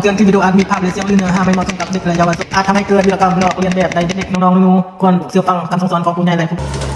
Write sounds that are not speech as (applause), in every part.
ำเตือนคลิปวิดีโออาจมีภาพหรือเสียงหรือเนื้อหาไม่เหมาะสมกับเด็กและเยาวชนอาจทำให้เกิดวิรกรรมหลอกเลียนแบบในเด็กน้องๆหนูๆควรเชื่อฟังคำสั่งสอนของผู้ใหญ่และผู้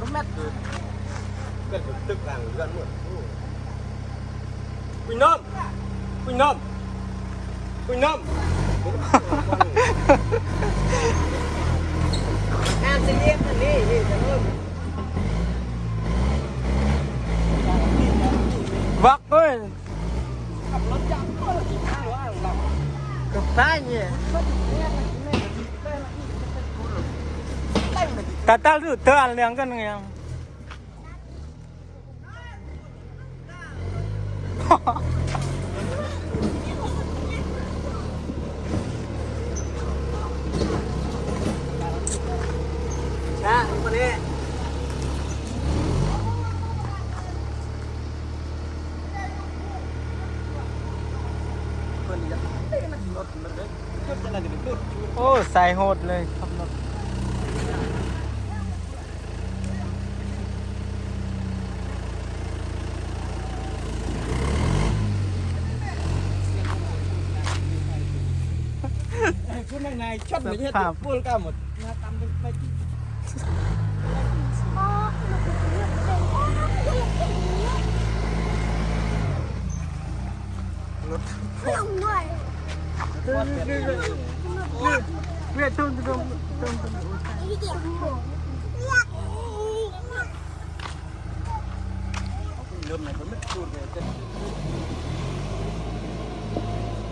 kilometer gần được tức hàng gần luôn. Quỳnh Lâm Quỳnh Lâm Quỳnh Lâm (laughs) Nam sẽ liên thần đi. Kata lu teran yang kan yang. นะคนนี้ค นนี้เอ้ยมันรถมันเลยจุดอะไรกันจุดโอ้ใส่โหดเลยครับรถ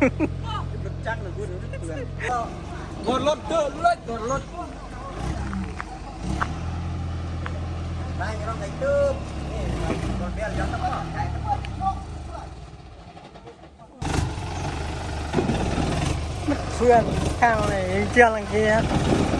ชุดข้างในช็อตไม่ใช่ตัวพูดกันหมดนะต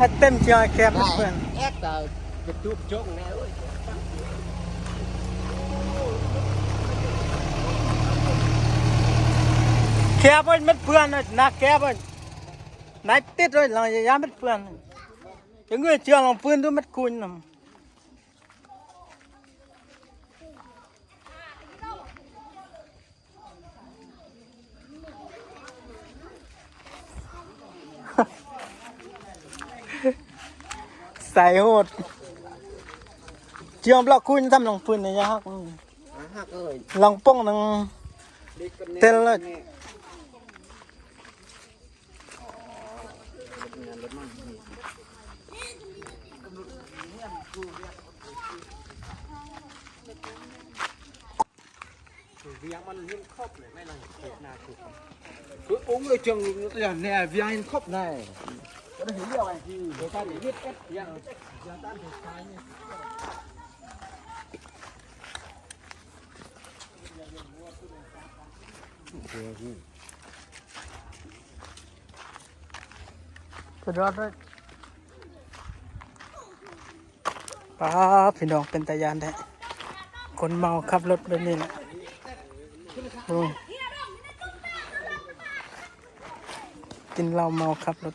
ให้เต็มจอยแคบเบ็ดเพื่อนแอกแต่จะจุกจกแน่เว้ยแคบเบ็ดเพื่อนนะแคบเบ็ดนายติดเลยเราจะย้ำเบ็ดเพื่อนยังเงยเชื่อลองปืนดูเม็ดคุณน่ะ ใส่โหดเชื่อมบล็อกคุณทำลองปืนเนี่ยาฮักลองป้องนังเต้นเลยเวียงมันยิ่งครบเลยไม่ลังเกียจนาคือคือองค์เลยจังเนี่ยเวียงครบเวีย งตั้งถูกท้ายเนี่ยสุดยอดเลยป้าพี่น้องเป็นตายานแท้คนเมาขับรถแบบนี้แหละกินเหล้าเมาขับรถ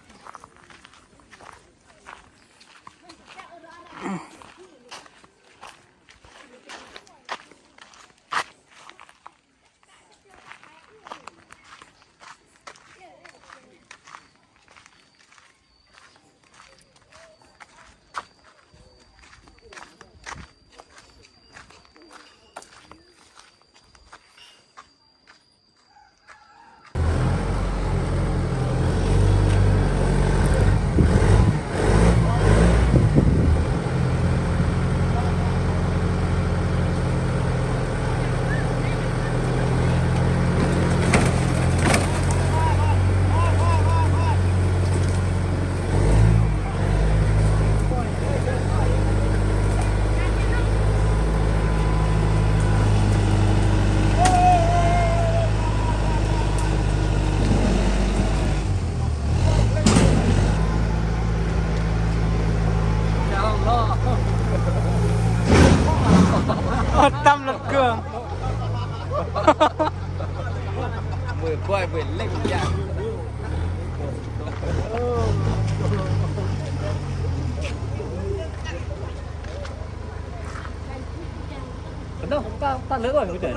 ตั้มรถเครื่อง ควายเป็นเล่นยาก那红大大雷管有点。